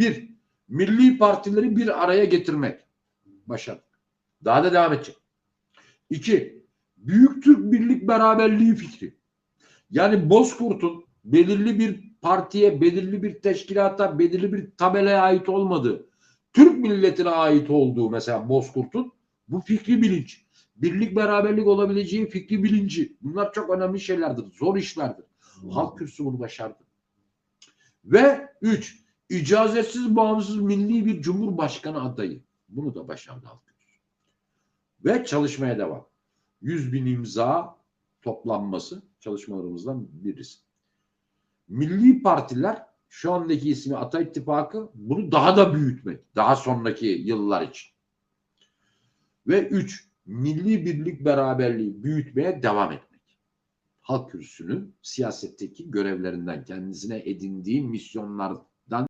Bir, milli partileri bir araya getirmek. Başardık. Daha da devam edecek. İki, Büyük Türk Birlik Beraberliği fikri. Yani Bozkurt'un belirli bir partiye, belirli bir teşkilata, belirli bir tabelaya ait olmadığı, Türk milletine ait olduğu mesela Bozkurt'un bu fikri bilinç. Birlik beraberlik olabileceği fikri bilinci. Bunlar çok önemli şeylerdir. Zor işlerdir. Halk kürsü bunu başardı. Ve üç, icazetsiz bağımsız milli bir cumhurbaşkanı adayı. Bunu da halk kürsüsü. Ve çalışmaya devam. 100 bin imza toplanması çalışmalarımızdan birisi. Milli partiler şu andaki ismi Ata İttifakı bunu daha da büyütmek. Daha sonraki yıllar için. Ve üç, milli birlik beraberliği büyütmeye devam etmek. Halk kürsüsünün siyasetteki görevlerinden kendisine edindiği misyonlar